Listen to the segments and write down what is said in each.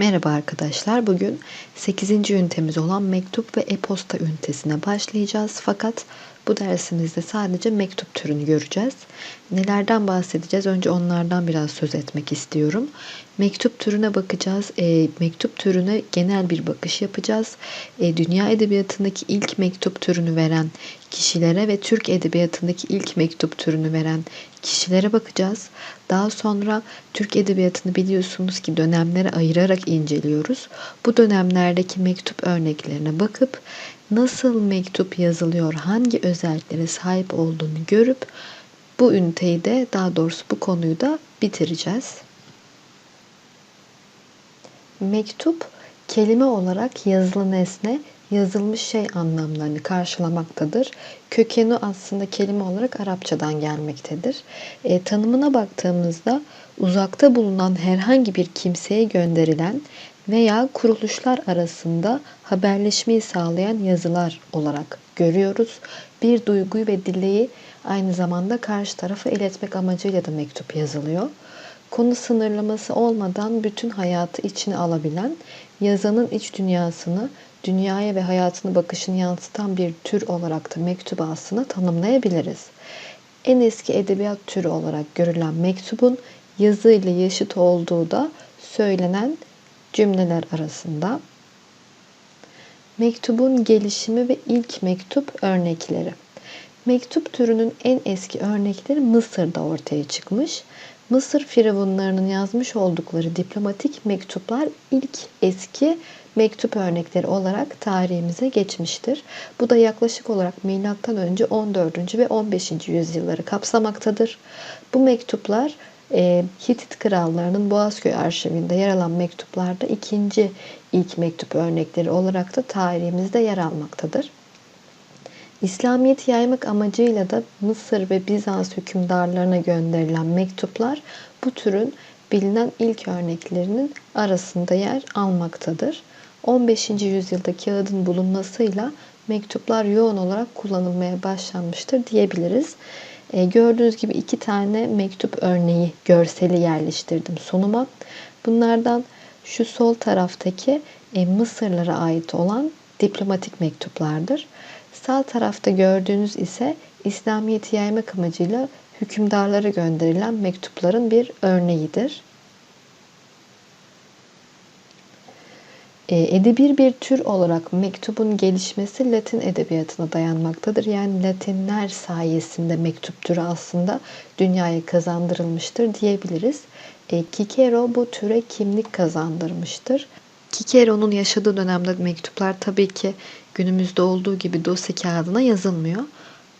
Merhaba arkadaşlar. Bugün 8. ünitemiz olan mektup ve e-posta ünitesine başlayacağız. Fakat bu dersimizde sadece mektup türünü göreceğiz. Nelerden bahsedeceğiz? Önce onlardan biraz söz etmek istiyorum. Mektup türüne bakacağız. E, mektup türüne genel bir bakış yapacağız. E, dünya edebiyatındaki ilk mektup türünü veren kişilere ve Türk edebiyatındaki ilk mektup türünü veren kişilere bakacağız. Daha sonra Türk edebiyatını biliyorsunuz ki dönemlere ayırarak inceliyoruz. Bu dönemlerdeki mektup örneklerine bakıp nasıl mektup yazılıyor, hangi özelliklere sahip olduğunu görüp bu üniteyi de daha doğrusu bu konuyu da bitireceğiz. Mektup kelime olarak yazılı nesne, yazılmış şey anlamlarını karşılamaktadır. Kökeni aslında kelime olarak Arapçadan gelmektedir. E, tanımına baktığımızda uzakta bulunan herhangi bir kimseye gönderilen veya kuruluşlar arasında haberleşmeyi sağlayan yazılar olarak görüyoruz. Bir duyguyu ve dileği aynı zamanda karşı tarafa iletmek amacıyla da mektup yazılıyor. Konu sınırlaması olmadan bütün hayatı içine alabilen, yazanın iç dünyasını, dünyaya ve hayatını bakışını yansıtan bir tür olarak da mektubu aslında tanımlayabiliriz. En eski edebiyat türü olarak görülen mektubun yazı ile yaşıt olduğu da söylenen cümleler arasında. Mektubun gelişimi ve ilk mektup örnekleri. Mektup türünün en eski örnekleri Mısır'da ortaya çıkmış. Mısır firavunlarının yazmış oldukları diplomatik mektuplar ilk eski mektup örnekleri olarak tarihimize geçmiştir. Bu da yaklaşık olarak milattan önce 14. ve 15. yüzyılları kapsamaktadır. Bu mektuplar e, Hitit krallarının Boğazköy arşivinde yer alan mektuplarda ikinci ilk mektup örnekleri olarak da tarihimizde yer almaktadır. İslamiyet'i yaymak amacıyla da Mısır ve Bizans hükümdarlarına gönderilen mektuplar bu türün bilinen ilk örneklerinin arasında yer almaktadır. 15. yüzyılda kağıdın bulunmasıyla mektuplar yoğun olarak kullanılmaya başlanmıştır diyebiliriz. E, gördüğünüz gibi iki tane mektup örneği görseli yerleştirdim sunuma. Bunlardan şu sol taraftaki e, Mısırlara ait olan diplomatik mektuplardır. Sağ tarafta gördüğünüz ise İslamiyet'i yaymak amacıyla hükümdarlara gönderilen mektupların bir örneğidir. E, edebi bir tür olarak mektubun gelişmesi Latin edebiyatına dayanmaktadır. Yani Latinler sayesinde mektup türü aslında dünyaya kazandırılmıştır diyebiliriz. E, Cicero bu türe kimlik kazandırmıştır. Cicero'nun yaşadığı dönemde mektuplar tabii ki günümüzde olduğu gibi dosya kağıdına yazılmıyor.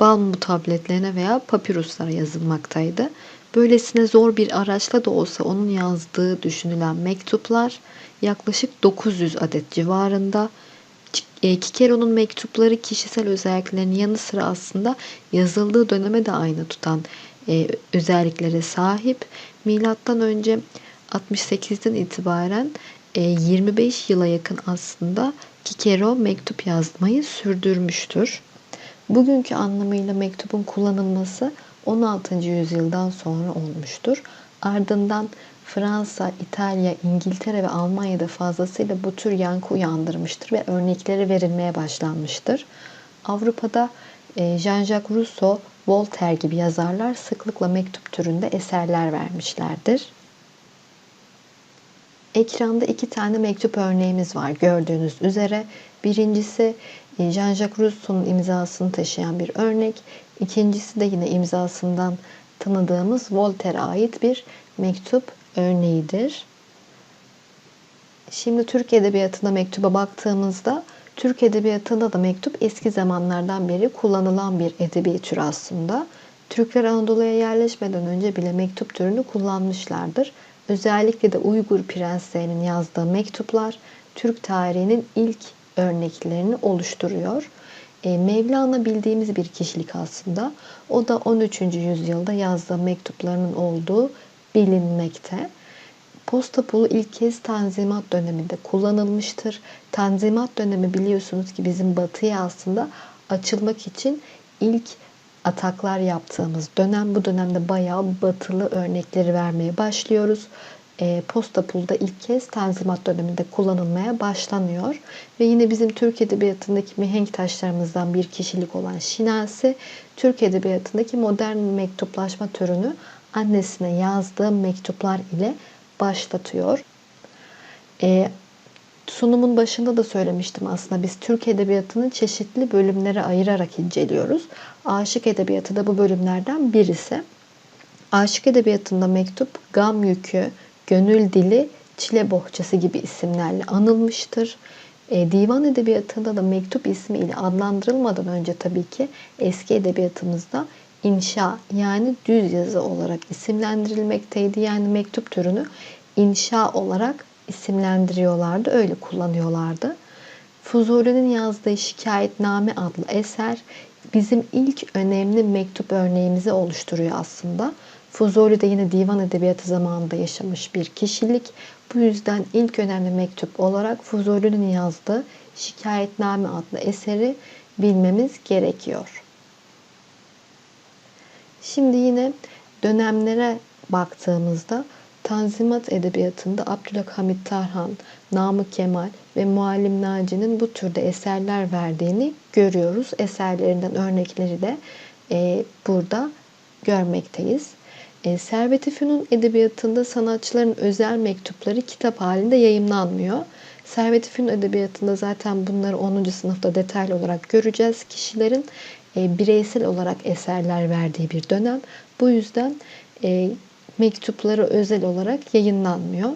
Balmumu tabletlerine veya papiruslara yazılmaktaydı. Böylesine zor bir araçla da olsa onun yazdığı düşünülen mektuplar yaklaşık 900 adet civarında. Kikero'nun mektupları kişisel özelliklerinin yanı sıra aslında yazıldığı döneme de aynı tutan e, özelliklere sahip. Milattan önce 68'den itibaren 25 e, yıla yakın aslında Kikero mektup yazmayı sürdürmüştür. Bugünkü anlamıyla mektubun kullanılması 16. yüzyıldan sonra olmuştur. Ardından Fransa, İtalya, İngiltere ve Almanya'da fazlasıyla bu tür yankı uyandırmıştır ve örnekleri verilmeye başlanmıştır. Avrupa'da e, Jean-Jacques Rousseau, Voltaire gibi yazarlar sıklıkla mektup türünde eserler vermişlerdir. Ekranda iki tane mektup örneğimiz var gördüğünüz üzere. Birincisi Jean-Jacques Rousseau'nun imzasını taşıyan bir örnek. İkincisi de yine imzasından tanıdığımız Voltaire'e ait bir mektup örneğidir. Şimdi Türk Edebiyatı'na mektuba baktığımızda Türk Edebiyatı'nda da mektup eski zamanlardan beri kullanılan bir edebi tür aslında. Türkler Anadolu'ya yerleşmeden önce bile mektup türünü kullanmışlardır. Özellikle de Uygur prenslerinin yazdığı mektuplar Türk tarihinin ilk örneklerini oluşturuyor. E, Mevlana bildiğimiz bir kişilik aslında. O da 13. yüzyılda yazdığı mektuplarının olduğu bilinmekte. Posta pulu ilk kez Tanzimat döneminde kullanılmıştır. Tanzimat dönemi biliyorsunuz ki bizim batıya aslında açılmak için ilk ataklar yaptığımız dönem. Bu dönemde bayağı batılı örnekleri vermeye başlıyoruz. E, posta ilk kez Tanzimat döneminde kullanılmaya başlanıyor. Ve yine bizim Türk Edebiyatı'ndaki mihenk taşlarımızdan bir kişilik olan Şinasi, Türk Edebiyatı'ndaki modern mektuplaşma türünü annesine yazdığı mektuplar ile başlatıyor. E, sunumun başında da söylemiştim aslında biz Türk Edebiyatı'nın çeşitli bölümlere ayırarak inceliyoruz. Aşık Edebiyatı da bu bölümlerden birisi. Aşık Edebiyatı'nda mektup, gam yükü, gönül dili, çile bohçası gibi isimlerle anılmıştır. E, divan edebiyatında da mektup ismiyle adlandırılmadan önce tabii ki eski edebiyatımızda inşa yani düz yazı olarak isimlendirilmekteydi. Yani mektup türünü inşa olarak isimlendiriyorlardı, öyle kullanıyorlardı. Fuzuli'nin yazdığı Şikayetname adlı eser bizim ilk önemli mektup örneğimizi oluşturuyor aslında. Fuzuli de yine divan edebiyatı zamanında yaşamış bir kişilik. Bu yüzden ilk önemli mektup olarak Fuzuli'nin yazdığı Şikayetname adlı eseri bilmemiz gerekiyor. Şimdi yine dönemlere baktığımızda Tanzimat Edebiyatı'nda Abdülhamit Tarhan, Namık Kemal ve Muallim Naci'nin bu türde eserler verdiğini görüyoruz. Eserlerinden örnekleri de e, burada görmekteyiz. E, Servet-i Edebiyatı'nda sanatçıların özel mektupları kitap halinde yayımlanmıyor. Servet-i Edebiyatı'nda zaten bunları 10. sınıfta detaylı olarak göreceğiz. Kişilerin e, bireysel olarak eserler verdiği bir dönem. Bu yüzden e, mektupları özel olarak yayınlanmıyor.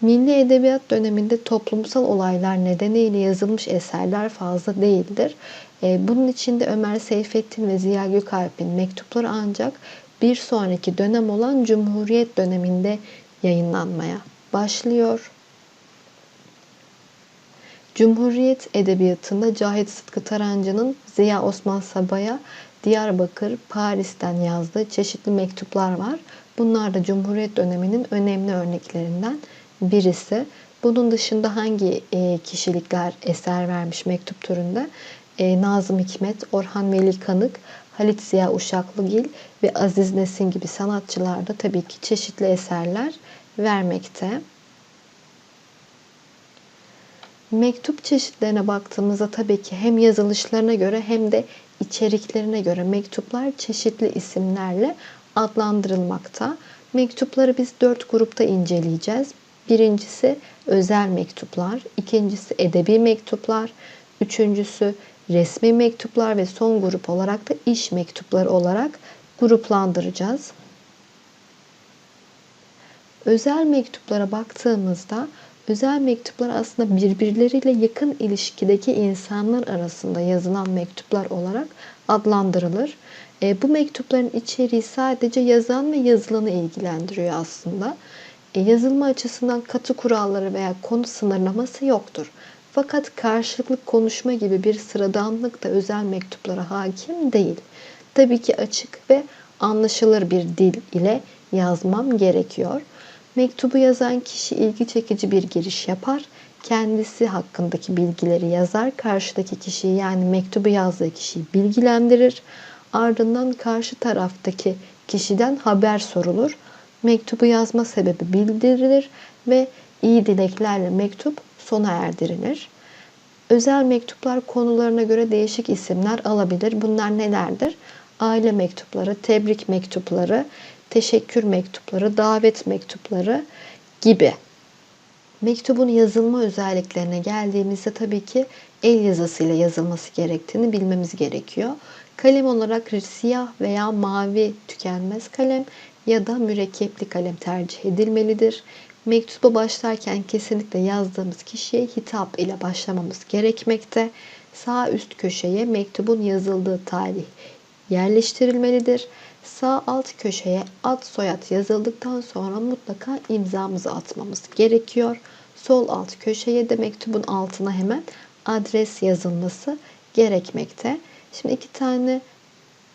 Milli Edebiyat döneminde toplumsal olaylar nedeniyle yazılmış eserler fazla değildir. E, bunun içinde Ömer Seyfettin ve Ziya Gökalp'in mektupları ancak bir sonraki dönem olan Cumhuriyet döneminde yayınlanmaya başlıyor. Cumhuriyet Edebiyatı'nda Cahit Sıtkı Tarancı'nın Ziya Osman Sabah'a Diyarbakır, Paris'ten yazdığı çeşitli mektuplar var. Bunlar da Cumhuriyet döneminin önemli örneklerinden birisi. Bunun dışında hangi e, kişilikler eser vermiş mektup türünde? Nazım Hikmet, Orhan Veli Kanık, Halit Ziya Uşaklıgil ve Aziz Nesin gibi sanatçılar da tabii ki çeşitli eserler vermekte. Mektup çeşitlerine baktığımızda tabii ki hem yazılışlarına göre hem de içeriklerine göre mektuplar çeşitli isimlerle adlandırılmakta. Mektupları biz dört grupta inceleyeceğiz. Birincisi özel mektuplar, ikincisi edebi mektuplar, üçüncüsü resmi mektuplar ve son grup olarak da iş mektupları olarak gruplandıracağız. Özel mektuplara baktığımızda özel mektuplar aslında birbirleriyle yakın ilişkideki insanlar arasında yazılan mektuplar olarak adlandırılır. E, bu mektupların içeriği sadece yazan ve yazılanı ilgilendiriyor aslında. E, yazılma açısından katı kuralları veya konu sınırlaması yoktur. Fakat karşılıklı konuşma gibi bir sıradanlık da özel mektuplara hakim değil. Tabii ki açık ve anlaşılır bir dil ile yazmam gerekiyor. Mektubu yazan kişi ilgi çekici bir giriş yapar. Kendisi hakkındaki bilgileri yazar. Karşıdaki kişiyi yani mektubu yazdığı kişiyi bilgilendirir. Ardından karşı taraftaki kişiden haber sorulur. Mektubu yazma sebebi bildirilir ve iyi dileklerle mektup sona erdirilir. Özel mektuplar konularına göre değişik isimler alabilir. Bunlar nelerdir? Aile mektupları, tebrik mektupları, teşekkür mektupları, davet mektupları gibi. Mektubun yazılma özelliklerine geldiğimizde tabii ki el yazısıyla yazılması gerektiğini bilmemiz gerekiyor. Kalem olarak siyah veya mavi tükenmez kalem ya da mürekkepli kalem tercih edilmelidir. Mektuba başlarken kesinlikle yazdığımız kişiye hitap ile başlamamız gerekmekte. Sağ üst köşeye mektubun yazıldığı tarih yerleştirilmelidir. Sağ alt köşeye ad soyad yazıldıktan sonra mutlaka imzamızı atmamız gerekiyor. Sol alt köşeye de mektubun altına hemen adres yazılması gerekmekte. Şimdi iki tane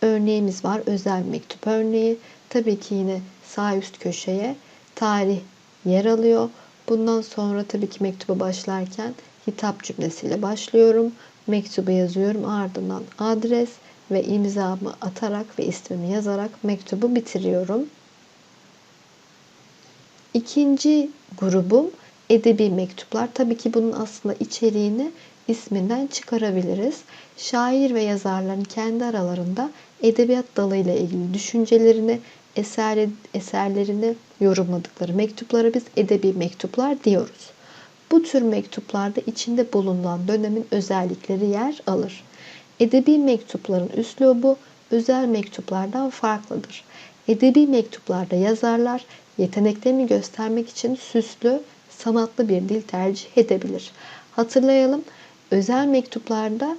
örneğimiz var. Özel mektup örneği. Tabii ki yine sağ üst köşeye tarih yer alıyor. Bundan sonra tabii ki mektuba başlarken hitap cümlesiyle başlıyorum. Mektubu yazıyorum. Ardından adres ve imzamı atarak ve ismimi yazarak mektubu bitiriyorum. İkinci grubum edebi mektuplar. Tabii ki bunun aslında içeriğini isminden çıkarabiliriz. Şair ve yazarların kendi aralarında edebiyat dalıyla ilgili düşüncelerini, eser, eserlerini yorumladıkları mektuplara biz edebi mektuplar diyoruz. Bu tür mektuplarda içinde bulunan dönemin özellikleri yer alır. Edebi mektupların üslubu özel mektuplardan farklıdır. Edebi mektuplarda yazarlar yeteneklerini göstermek için süslü, sanatlı bir dil tercih edebilir. Hatırlayalım, özel mektuplarda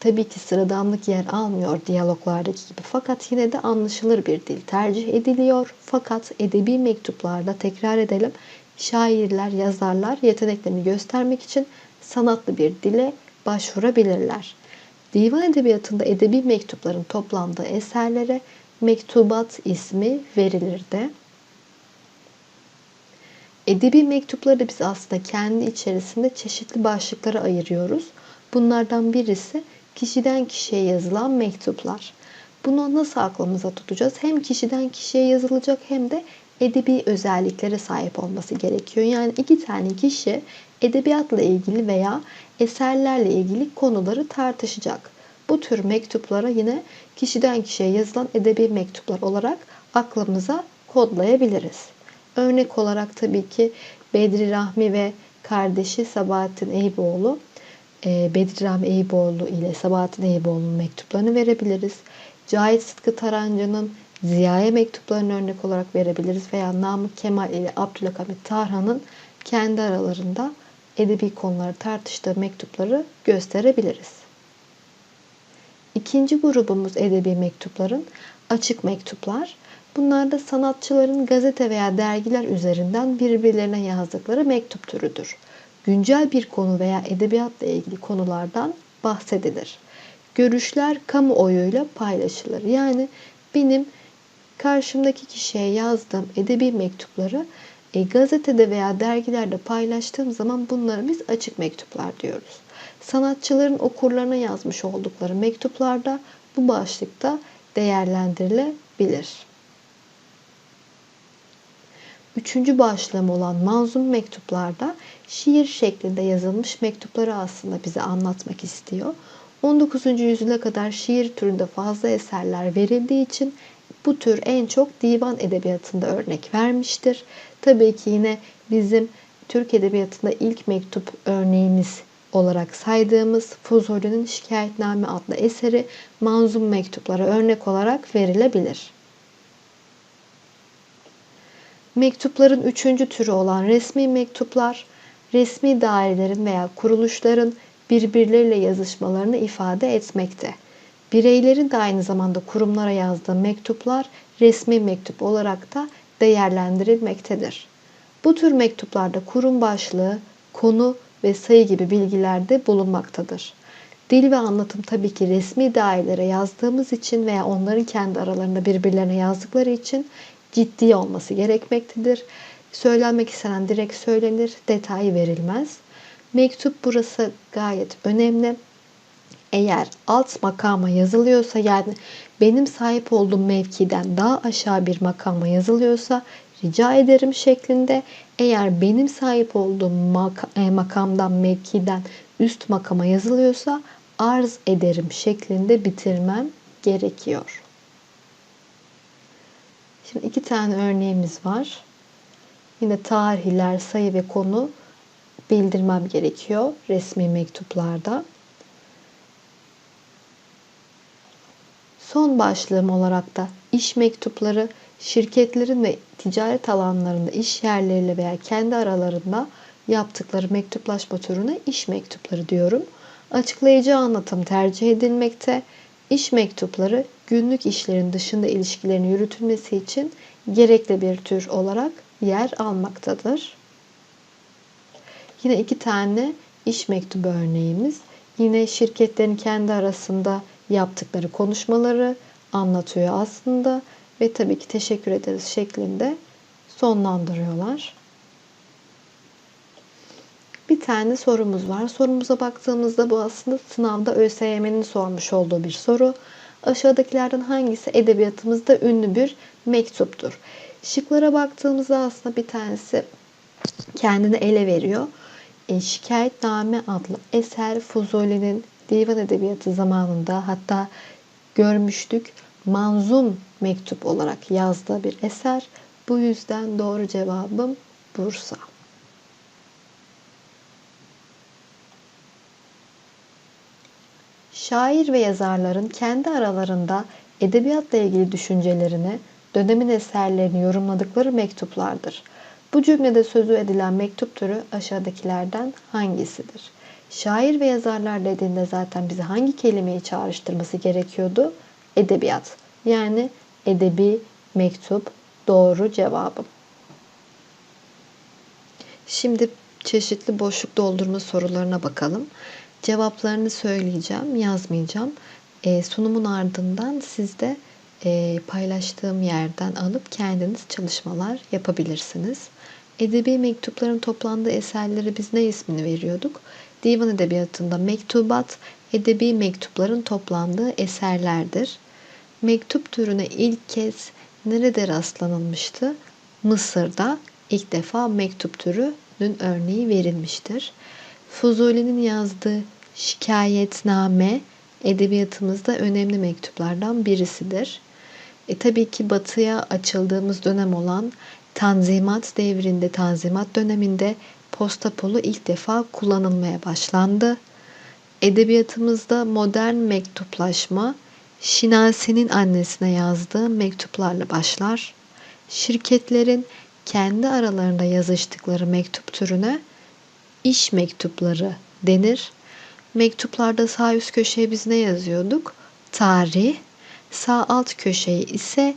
tabii ki sıradanlık yer almıyor diyaloglardaki gibi fakat yine de anlaşılır bir dil tercih ediliyor. Fakat edebi mektuplarda tekrar edelim şairler, yazarlar yeteneklerini göstermek için sanatlı bir dile başvurabilirler. Divan edebiyatında edebi mektupların toplandığı eserlere mektubat ismi verilirdi. Edebi mektupları biz aslında kendi içerisinde çeşitli başlıklara ayırıyoruz. Bunlardan birisi kişiden kişiye yazılan mektuplar. Bunu nasıl aklımıza tutacağız? Hem kişiden kişiye yazılacak hem de edebi özelliklere sahip olması gerekiyor. Yani iki tane kişi edebiyatla ilgili veya eserlerle ilgili konuları tartışacak. Bu tür mektuplara yine kişiden kişiye yazılan edebi mektuplar olarak aklımıza kodlayabiliriz. Örnek olarak tabii ki Bedri Rahmi ve kardeşi Sabahattin Eyüboğlu e, Bedri Rahmi Eyüboğlu ile Sabahattin Eyüboğlu'nun mektuplarını verebiliriz. Cahit Sıtkı Tarancı'nın Ziya'ya mektuplarını örnek olarak verebiliriz veya Namık Kemal ile Abdülhamit Tarhan'ın kendi aralarında edebi konuları tartıştığı mektupları gösterebiliriz. İkinci grubumuz edebi mektupların açık mektuplar. Bunlar da sanatçıların gazete veya dergiler üzerinden birbirlerine yazdıkları mektup türüdür. Güncel bir konu veya edebiyatla ilgili konulardan bahsedilir. Görüşler kamuoyuyla paylaşılır. Yani benim karşımdaki kişiye yazdığım edebi mektupları e, gazetede veya dergilerde paylaştığım zaman bunları biz açık mektuplar diyoruz. Sanatçıların okurlarına yazmış oldukları mektuplarda bu başlıkta değerlendirilebilir. Üçüncü başlığım olan manzum mektuplarda şiir şeklinde yazılmış mektupları aslında bize anlatmak istiyor. 19. yüzyıla kadar şiir türünde fazla eserler verildiği için bu tür en çok divan edebiyatında örnek vermiştir. Tabii ki yine bizim Türk edebiyatında ilk mektup örneğimiz olarak saydığımız Fuzuli'nin Şikayetname adlı eseri manzum mektuplara örnek olarak verilebilir. Mektupların üçüncü türü olan resmi mektuplar, resmi dairelerin veya kuruluşların birbirleriyle yazışmalarını ifade etmekte. Bireylerin de aynı zamanda kurumlara yazdığı mektuplar resmi mektup olarak da değerlendirilmektedir. Bu tür mektuplarda kurum başlığı, konu ve sayı gibi bilgiler de bulunmaktadır. Dil ve anlatım tabii ki resmi dairelere yazdığımız için veya onların kendi aralarında birbirlerine yazdıkları için ciddi olması gerekmektedir. Söylenmek istenen direkt söylenir, detay verilmez. Mektup burası gayet önemli. Eğer alt makama yazılıyorsa yani benim sahip olduğum mevkiden daha aşağı bir makama yazılıyorsa rica ederim şeklinde. Eğer benim sahip olduğum e, makamdan mevkiden üst makama yazılıyorsa arz ederim şeklinde bitirmem gerekiyor. Şimdi iki tane örneğimiz var. Yine tarihler, sayı ve konu bildirmem gerekiyor resmi mektuplarda. Son başlığım olarak da iş mektupları şirketlerin ve ticaret alanlarında iş yerleriyle veya kendi aralarında yaptıkları mektuplaşma türüne iş mektupları diyorum. Açıklayıcı anlatım tercih edilmekte. İş mektupları günlük işlerin dışında ilişkilerin yürütülmesi için gerekli bir tür olarak yer almaktadır. Yine iki tane iş mektubu örneğimiz. Yine şirketlerin kendi arasında yaptıkları konuşmaları anlatıyor aslında ve tabii ki teşekkür ederiz şeklinde sonlandırıyorlar. Bir tane sorumuz var. Sorumuza baktığımızda bu aslında sınavda ÖSYM'nin sormuş olduğu bir soru. Aşağıdakilerden hangisi edebiyatımızda ünlü bir mektuptur? Şıklara baktığımızda aslında bir tanesi kendini ele veriyor. E, Şikayetname adlı eser Fuzuli'nin divan edebiyatı zamanında hatta görmüştük manzum mektup olarak yazdığı bir eser. Bu yüzden doğru cevabım Bursa. Şair ve yazarların kendi aralarında edebiyatla ilgili düşüncelerini, dönemin eserlerini yorumladıkları mektuplardır. Bu cümlede sözü edilen mektup türü aşağıdakilerden hangisidir? Şair ve yazarlar dediğinde zaten bize hangi kelimeyi çağrıştırması gerekiyordu? Edebiyat. Yani edebi mektup doğru cevabım. Şimdi çeşitli boşluk doldurma sorularına bakalım. Cevaplarını söyleyeceğim, yazmayacağım. E, sunumun ardından siz de e, paylaştığım yerden alıp kendiniz çalışmalar yapabilirsiniz. Edebi mektupların toplandığı eserlere biz ne ismini veriyorduk? Divan edebiyatında mektubat, edebi mektupların toplandığı eserlerdir. Mektup türüne ilk kez nerede rastlanılmıştı? Mısır'da ilk defa mektup türünün örneği verilmiştir. Fuzuli'nin yazdığı şikayetname edebiyatımızda önemli mektuplardan birisidir. E, tabii ki batıya açıldığımız dönem olan Tanzimat devrinde, Tanzimat döneminde posta polu ilk defa kullanılmaya başlandı. Edebiyatımızda modern mektuplaşma Şinasi'nin annesine yazdığı mektuplarla başlar. Şirketlerin kendi aralarında yazıştıkları mektup türüne iş mektupları denir. Mektuplarda sağ üst köşeye biz ne yazıyorduk? Tarih. Sağ alt köşeye ise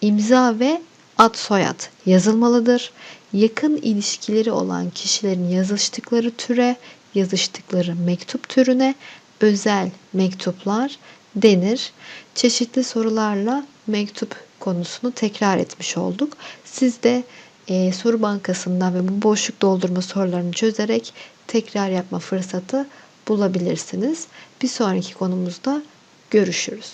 imza ve ad soyad yazılmalıdır. Yakın ilişkileri olan kişilerin yazıştıkları türe, yazıştıkları mektup türüne özel mektuplar denir. Çeşitli sorularla mektup konusunu tekrar etmiş olduk. Siz de e, soru bankasından ve bu boşluk doldurma sorularını çözerek tekrar yapma fırsatı bulabilirsiniz. Bir sonraki konumuzda görüşürüz.